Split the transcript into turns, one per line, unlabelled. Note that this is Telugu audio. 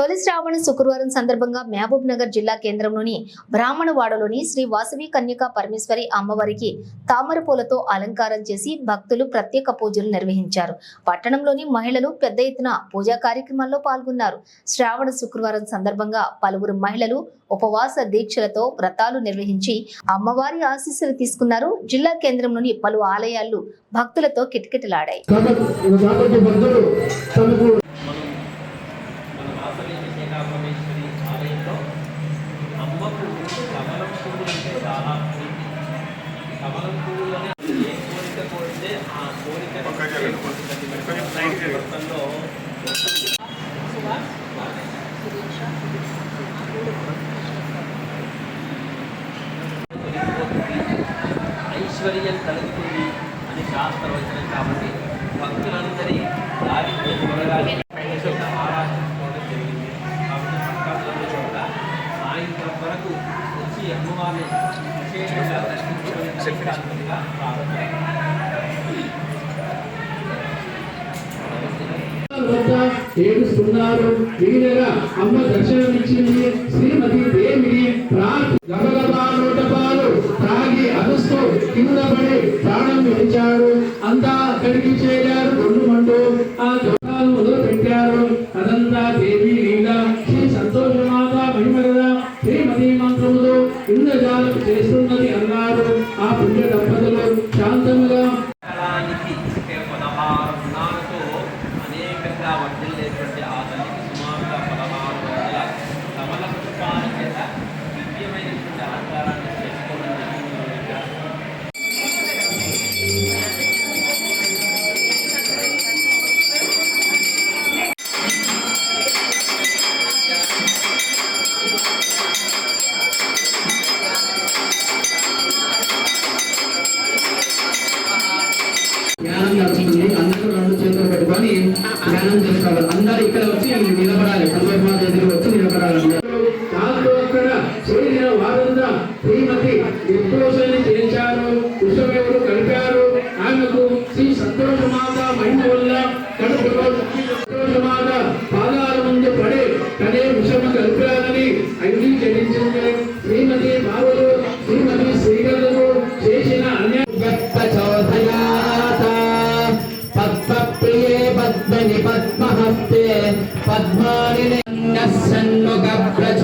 తొలి శ్రావణ శుక్రవారం సందర్భంగా మహబూబ్ నగర్ జిల్లా కేంద్రంలోని బ్రాహ్మణవాడలోని శ్రీ వాసవి కన్యకా పరమేశ్వరి అమ్మవారికి తామర పూలతో అలంకారం చేసి భక్తులు ప్రత్యేక పూజలు నిర్వహించారు. పట్టణంలోని మహిళలు పెద్ద ఎత్తున పూజా కార్యక్రమాల్లో పాల్గొన్నారు. శ్రావణ శుక్రవారం సందర్భంగా పలువురు మహిళలు ఉపవాస దీక్షలతో వ్రతాలు నిర్వహించి అమ్మవారి ఆశీస్సులు తీసుకున్నారు. జిల్లా కేంద్రంలోని పలు ఆలయాలు భక్తులతో కిటకిటలాడాయి.
సీతాపరమేశ్వరి ఆలయంలో అమ్మకు కమలం పువ్వులు అంటే చాలా ప్రీతి. కమలం పువ్వులోనే ఏ కోరిక కోరితే ఆ కోరిక భక్తంలో ఐశ్వర్యం కలుగుతుంది అని శాస్త్రవచనం కాబట్టి భక్తులందరి దారిద్ర్యం తొలగాలి వచ్చి అమ్మవారిని విశేషంగా దర్శించుకోవడానికి
శ్రీమతి దేవిని ప్రార్థి గబగబా తాగి అదుస్తూ కింద పడి ప్రాణం విడిచాడు. అంతా అక్కడికి చేరారు. గొల్లుమంటూ ఆ దొంగలు మొదలు పెట్టారు అదంతా దేవి లీల. శ్రీ సంతోషమాత మహిమగద శ్రీమతి
ഇന്നെല്ലാം ദേശോന്നതി ആ പുണ്യ
ధ్యానం చేసుకోవాలి అందరూ ఇక్కడ వచ్చి నిలబడాలి. సందర్భాలు ఎదురు వచ్చి నిలబడాలి. దాంతో అక్కడ చేరిన వారంతా శ్రీమతి విప్రోషని చేశారు విశ్వమేవుడు కలిపారు. ఆమెకు శ్రీ సంతోషమాత మహిమ వల్ల సంతోషమాత పాదాల ముందు పడే తనే విషమ కలిపారని అంగీకరించింది శ్రీమతి బాబులు
పద్మహస్తే పద్మాని సన్ముఖ ప్రజ